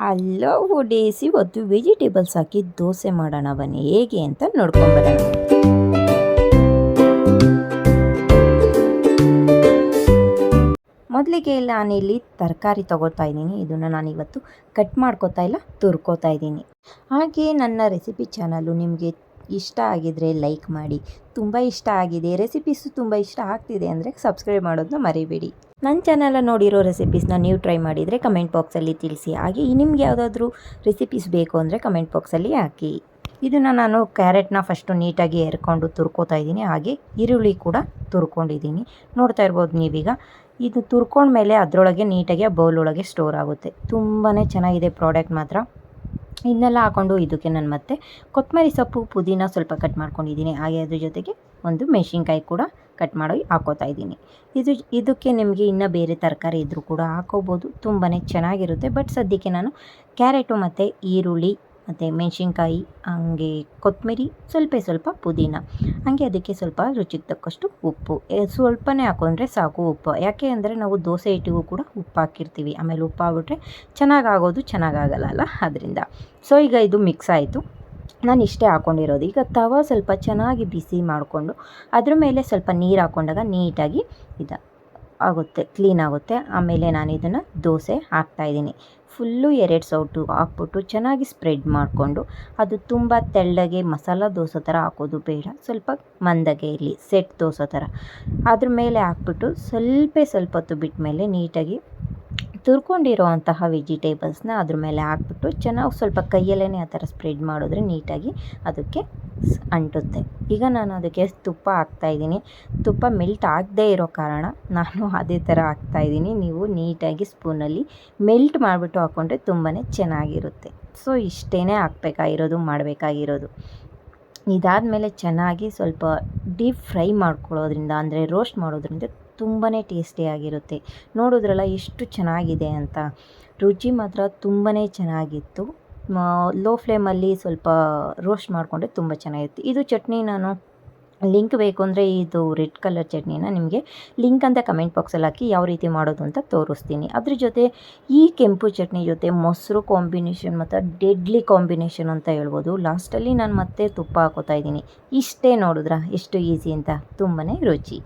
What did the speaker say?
Hello Desi ಇವತ್ತು vegetables ಹಾಕಿ ದೋಸೆ ಮಾಡೋಣ ಬನ್ನಿ. ಹೇಗೆ ಅಂತ ನೋಡ್ಕೊಂಬರೋಣ ಮೊದಲಿಗೆ ನಾನಿಲ್ಲಿ ತರಕಾರಿ ತಗೋತಾ ಇದ್ದೀನಿ. ಇದನ್ನು ನಾನು ಇವತ್ತು ಕಟ್ ಮಾಡ್ಕೋತಾ ಇಲ್ಲ, ತುರ್ಕೋತಾ ಇದ್ದೀನಿ. ಹಾಗೆ ನನ್ನ ರೆಸಿಪಿ ಚಾನಲು ನಿಮಗೆ ಇಷ್ಟ ಆಗಿದರೆ ಲೈಕ್ ಮಾಡಿ. ತುಂಬ ಇಷ್ಟ ಆಗಿದೆ. ರೆಸಿಪೀಸು ತುಂಬ ಇಷ್ಟ ಆಗ್ತಿದೆ ಅಂದರೆ ಸಬ್ಸ್ಕ್ರೈಬ್ ಮಾಡೋದನ್ನ ಮರಿಬೇಡಿ. ನನ್ನ ಚಾನಲ ನೋಡಿರೋ ರೆಸಿಪೀಸ್ನ ನೀವು ಟ್ರೈ ಮಾಡಿದರೆ ಕಮೆಂಟ್ ಬಾಕ್ಸಲ್ಲಿ ತಿಳಿಸಿ. ಹಾಗೆ ನಿಮ್ಗೆ ಯಾವುದಾದ್ರೂ ರೆಸಿಪೀಸ್ ಬೇಕು ಅಂದರೆ ಕಮೆಂಟ್ ಬಾಕ್ಸಲ್ಲಿ ಹಾಕಿ. ಇದನ್ನು ನಾನು ಕ್ಯಾರೆಟ್ನ ಫಸ್ಟು ನೀಟಾಗಿ ಎರ್ಕೊಂಡು ತುರ್ಕೋತಾ ಇದ್ದೀನಿ. ಹಾಗೆ ಈರುಳ್ಳಿ ಕೂಡ ತುರ್ಕೊಂಡಿದ್ದೀನಿ. ನೋಡ್ತಾ ಇರ್ಬೋದು ನೀವೀಗ. ಇದು ತುರ್ಕೊಂಡ ಮೇಲೆ ಅದರೊಳಗೆ ನೀಟಾಗಿ ಆ ಬೌಲ್ ಒಳಗೆ ಸ್ಟೋರ್ ಆಗುತ್ತೆ. ತುಂಬಾ ಚೆನ್ನಾಗಿದೆ ಪ್ರಾಡಕ್ಟ್ ಮಾತ್ರ. ಇದನ್ನೆಲ್ಲ ಹಾಕೊಂಡು ಇದಕ್ಕೆ ನಾನು ಮತ್ತೆ ಕೊತ್ತಂಬರಿ ಸೊಪ್ಪು ಪುದೀನ ಸ್ವಲ್ಪ ಕಟ್ ಮಾಡ್ಕೊಂಡಿದ್ದೀನಿ. ಹಾಗೆ ಅದ್ರ ಜೊತೆಗೆ ಒಂದು ಮೆಣಸಿನ್ಕಾಯಿ ಕೂಡ ಕಟ್ ಮಾಡಿ ಹಾಕೋತಾ ಇದ್ದೀನಿ. ಇದು ಇದಕ್ಕೆ ನಿಮಗೆ ಇನ್ನೂ ಬೇರೆ ತರಕಾರಿ ಇದ್ದರೂ ಕೂಡ ಹಾಕೋಬೋದು. ತುಂಬಾ ಚೆನ್ನಾಗಿರುತ್ತೆ. ಬಟ್ ಸದ್ಯಕ್ಕೆ ನಾನು ಕ್ಯಾರೆಟು ಮತ್ತು ಈರುಳ್ಳಿ ಮತ್ತು ಮೆಣಸಿನ್ಕಾಯಿ, ಹಾಗೆ ಕೊತ್ತಂಬರಿ ಸ್ವಲ್ಪ ಸ್ವಲ್ಪ ಪುದೀನ. ಹಾಗೆ ಅದಕ್ಕೆ ಸ್ವಲ್ಪ ರುಚಿಗೆ ತಕ್ಕಷ್ಟು ಉಪ್ಪು. ಸ್ವಲ್ಪನೇ ಹಾಕೊಂಡ್ರೆ ಸಾಕು ಉಪ್ಪು. ಯಾಕೆ ಅಂದರೆ ನಾವು ದೋಸೆ ಹಿಟ್ಟಿಗೂ ಕೂಡ ಉಪ್ಪು ಹಾಕಿರ್ತೀವಿ. ಆಮೇಲೆ ಉಪ್ಪು ಆಗ್ಬಿಟ್ರೆ ಚೆನ್ನಾಗಾಗೋದು ಚೆನ್ನಾಗಾಗಲ್ಲ ಅಲ್ಲ? ಅದರಿಂದ ಸೊ ಈಗ ಇದು ಮಿಕ್ಸ್ ಆಯಿತು. ನಾನು ಇಷ್ಟೇ ಹಾಕ್ಕೊಂಡಿರೋದು ಈಗ ತವ ಸ್ವಲ್ಪ ಚೆನ್ನಾಗಿ ಬಿಸಿ ಮಾಡಿಕೊಂಡು ಅದ್ರ ಮೇಲೆ ಸ್ವಲ್ಪ ನೀರು ಹಾಕ್ಕೊಂಡಾಗ ನೀಟಾಗಿ ಇದು ಆಗುತ್ತೆ, ಕ್ಲೀನ್ ಆಗುತ್ತೆ. ಆಮೇಲೆ ನಾನು ಇದನ್ನು ದೋಸೆ ಹಾಕ್ತಾಯಿದ್ದೀನಿ ಫುಲ್ಲು ಎರಡು ಸೌಟು ಹಾಕ್ಬಿಟ್ಟು ಚೆನ್ನಾಗಿ ಸ್ಪ್ರೆಡ್ ಮಾಡಿಕೊಂಡು ಅದು ತುಂಬ ತೆಳ್ಳಗೆ ಮಸಾಲ ದೋಸೆ ಥರ ಹಾಕೋದು ಬೇಡ. ಸ್ವಲ್ಪ ಮಂದಗೆ ಇರಲಿ, ಸೆಟ್ ದೋಸೆ ಥರ. ಅದ್ರ ಮೇಲೆ ಹಾಕ್ಬಿಟ್ಟು ಸ್ವಲ್ಪ ಸ್ವಲ್ಪ ಹೊತ್ತು ಬಿಟ್ಟ ಮೇಲೆ ನೀಟಾಗಿ ತುರ್ಕೊಂಡಿರೋ ಅಂತಹ ವೆಜಿಟೇಬಲ್ಸ್ನ ಅದ್ರ ಮೇಲೆ ಹಾಕ್ಬಿಟ್ಟು ಚೆನ್ನಾಗಿ ಸ್ವಲ್ಪ ಕೈಯಲ್ಲೇ ಆ ಥರ ಸ್ಪ್ರೆಡ್ ಮಾಡಿದ್ರೆ ನೀಟಾಗಿ ಅದಕ್ಕೆ ಅಂಟುತ್ತೆ. ಈಗ ನಾನು ಅದಕ್ಕೆ ತುಪ್ಪ ಹಾಕ್ತಾಯಿದ್ದೀನಿ ತುಪ್ಪ ಮೆಲ್ಟ್ ಆಗದೇ ಇರೋ ಕಾರಣ ನಾನು ಅದೇ ಥರ ಹಾಕ್ತಾಯಿದ್ದೀನಿ ನೀವು ನೀಟಾಗಿ ಸ್ಪೂನಲ್ಲಿ ಮೆಲ್ಟ್ ಮಾಡಿಬಿಟ್ಟು ಹಾಕ್ಕೊಂಡ್ರೆ ತುಂಬಾ ಚೆನ್ನಾಗಿರುತ್ತೆ. ಸೊ ಇಷ್ಟೇ ಹಾಕ್ಬೇಕಾಗಿರೋದು, ಮಾಡಬೇಕಾಗಿರೋದು. ಇದಾದಮೇಲೆ ಚೆನ್ನಾಗಿ ಸ್ವಲ್ಪ ಡೀಪ್ ಫ್ರೈ ಮಾಡ್ಕೊಳ್ಳೋದ್ರಿಂದ, ಅಂದರೆ ರೋಸ್ಟ್ ಮಾಡೋದ್ರಿಂದ ತುಂಬಾ ಟೇಸ್ಟಿಯಾಗಿರುತ್ತೆ ನೋಡಿದ್ರಲ್ಲ ಎಷ್ಟು ಚೆನ್ನಾಗಿದೆ ಅಂತ. ರುಚಿ ಮಾತ್ರ ತುಂಬಾ ಚೆನ್ನಾಗಿತ್ತು. ಲೋ ಫ್ಲೇಮಲ್ಲಿ ಸ್ವಲ್ಪ ರೋಸ್ಟ್ ಮಾಡಿಕೊಂಡ್ರೆ ತುಂಬ ಚೆನ್ನಾಗಿತ್ತು ಇದು ಚಟ್ನಿ ನಾನು ಲಿಂಕ್ ಬೇಕು ಅಂದರೆ ಇದು ರೆಡ್ ಕಲರ್ ಚಟ್ನಿನ ನಿಮಗೆ ಲಿಂಕ್ ಅಂತ ಕಮೆಂಟ್ ಬಾಕ್ಸಲ್ಲಿ ಹಾಕಿ ಯಾವ ರೀತಿ ಮಾಡೋದು ಅಂತ ತೋರಿಸ್ತೀನಿ. ಅದ್ರ ಜೊತೆ ಈ ಕೆಂಪು ಚಟ್ನಿ ಜೊತೆ ಮೊಸರು ಕಾಂಬಿನೇಷನ್ ಮತ್ತು ಡೆಡ್ಲಿ ಕಾಂಬಿನೇಷನ್ ಅಂತ ಹೇಳ್ಬೋದು. ಲಾಸ್ಟಲ್ಲಿ ನಾನು ಮತ್ತೆ ತುಪ್ಪ ಹಾಕೋತಾ ಇದ್ದೀನಿ. ಇಷ್ಟೇ ನೋಡಿದ್ರಾ? ಎಷ್ಟು ಈಸಿ ಅಂತ? ತುಂಬಾ ರುಚಿ.